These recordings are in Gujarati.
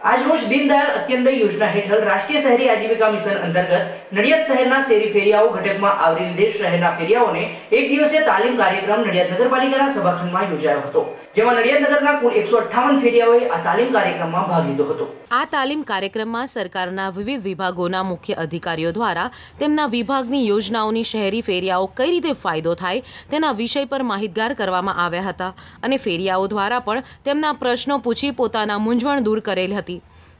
આજરોજ દીનદયાળ અત્યંદય યોજના હેઠળ રાષ્ટ્રીય શહેરી આજીવિકા મિશન અંતર્ગત નડિયાદ શહેરના શેરી ફેરિયાઓ ઘટકમાં આવરી લીધેલ શહેરના ફેરિયાઓને એક દિવસીય તાલીમ કાર્યક્રમ નડિયાદ નગરપાલિકાના સભાખંડમાં યોજાયો હતો, જેમાં નડિયાદ નગરના કુલ એકસો અઠ્ઠાવન ફેરિયાઓએ આ તાલીમ કાર્યક્રમમાં ભાગ લીધો હતો. આ તાલીમ કાર્યક્રમમાં સરકારના વિવિધ વિભાગોના મુખ્ય અધિકારીઓ દ્વારા તેમના વિભાગની યોજનાઓની શહેરી ફેરિયાઓ કઈ રીતે ફાયદો થાય તેના વિષય પર માહિતગાર કરવામાં આવ્યા હતા અને ફેરિયાઓ દ્વારા પણ તેમના પ્રશ્નો પૂછી પોતાના મૂંઝવણ દૂર કરેલ હતી.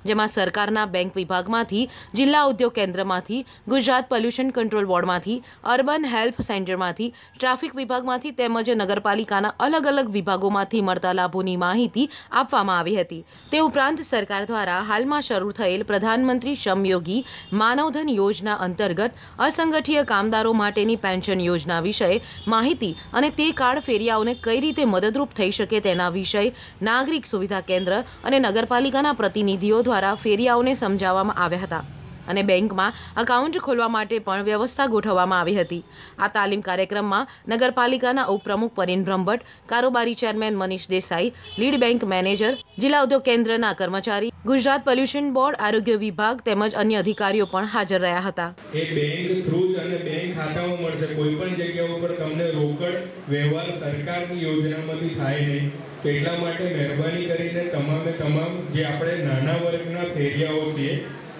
જેમાં સરકારના બેંક વિભાગમાંથી, જિલ્લા ઉદ્યોગ કેન્દ્રમાંથી, ગુજરાત પોલ્યુશન કંટ્રોલ બોર્ડમાંથી, અર્બન હેલ્થ સેન્ટરમાંથી, ટ્રાફિક વિભાગમાંથી તેમજ નગરપાલિકાના અલગ અલગ વિભાગોમાંથી મળતા લાભોની માહિતી આપવામાં આવી હતી. તે ઉપરાંત સરકાર દ્વારા હાલમાં શરૂ થયેલ પ્રધાનમંત્રી શ્રમયોગી માનવધન યોજના અંતર્ગત અસંગઠીય કામદારો માટેની પેન્શન યોજના વિષય માહિતી અને તે કાર્ડ ફેરિયાઓને કઈ રીતે મદદરૂપ થઈ શકે તેના વિષય નાગરિક સુવિધા કેન્દ્ર અને નગરપાલિકાના પ્રતિનિધિઓ દ્વારા ફેરિયાઓને સમજાવવામાં આવ્યા હતા. અને બેંકમાં અકાઉન્ટ ખોલવા માટે પણ વ્યવસ્થા ગોઠવવામાં આવી હતી. આ તાલીમ કાર્યક્રમમાં નગરપાલિકાના ઉપપ્રમુખ પરિણ બ્રહ્મભટ્ટ, કારોબારી chairman Manish Desai, lead bank manager, જિલ્લા ઉદ્યોગ કેન્દ્રના કર્મચારી, ગુજરાત પોલ્યુશન બોર્ડ, આરોગ્ય વિભાગ તેમજ અન્ય અધિકારીઓ પણ હાજર રહ્યા હતા. એ બેંક થ્રુ અને બેંક ખાતામાં મળશે. કોઈ પણ જગ્યા ઉપર તમને રોકડ વ્યવહાર સરકારની યોજનામાંથી થાય નહીં. એટલા માટે મહેરબાની કરીને તમામે તમામ જે આપણે નાના વર્ગના ફેરિયાઓ છીએ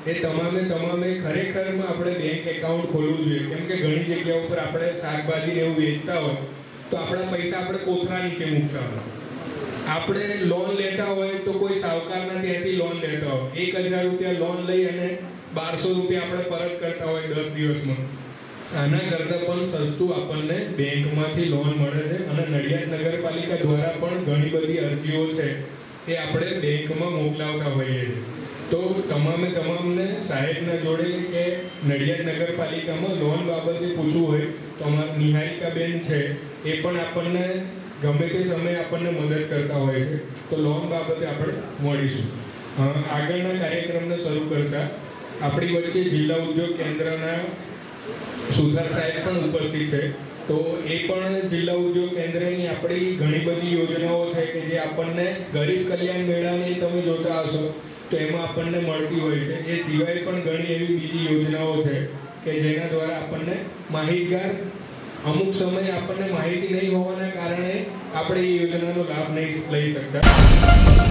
એ તમામે તમામે ખરેખરમાં આપણે બેંક એકાઉન્ટ ખોલવું જોઈએ. કેમ કે ઘણી જગ્યા ઉપર આપણે શાકભાજી એવું વેચતા હોય, તો આપણા પૈસા આપણે કોથળા નીચે મૂકતા હોય. આપણે લોન લેતા હોય તો કોઈ સાવકારના ત્યાંથી લોન લેતા હોય. એક હજાર રૂપિયા લોન લઈ અને બારસો રૂપિયા આપણે પરત કરતા હોય દસ દિવસમાં. આના કરતાં પણ સસ્તું આપણને બેંકમાંથી લોન મળે છે અને નડિયાદ નગરપાલિકા દ્વારા પણ ઘણી બધી અરજીઓ છે, એ આપણે બેંકમાં મોકલાવતા હોઈએ છીએ. તો તમામે તમામને સાહેબના જોડે કે નડિયાદ નગરપાલિકામાં લોન બાબતે પૂછવું હોય તો અમારા નિહારિકાબેન છે, એ પણ આપણને ગમે તે સમયે આપણને મદદ કરતા હોય છે. તો લોન બાબતે આપણે મળીશું. આગળના કાર્યક્રમને શરૂ કરતા આપણી વચ્ચે જિલ્લા ઉદ્યોગ કેન્દ્રના સુધાર સાહેબ પણ ઉપસ્થિત છે. તો એ પણ જિલ્લા ઉદ્યોગ કેન્દ્રની આપણી ઘણી બધી યોજનાઓ છે કે જે આપણને ગરીબ કલ્યાણ મેળાની તમે જોતા હશો. તો એમાં આપણને મળતી હોય છે. એ સિવાય પણ ઘણી એવી બીજી યોજનાઓ છે કે જેના દ્વારા આપણને માહિતગાર અમુક સમયે આપણને માહિતી નહીં હોવાના કારણે આપણે એ યોજનાનો લાભ નહીં લઈ શકતા.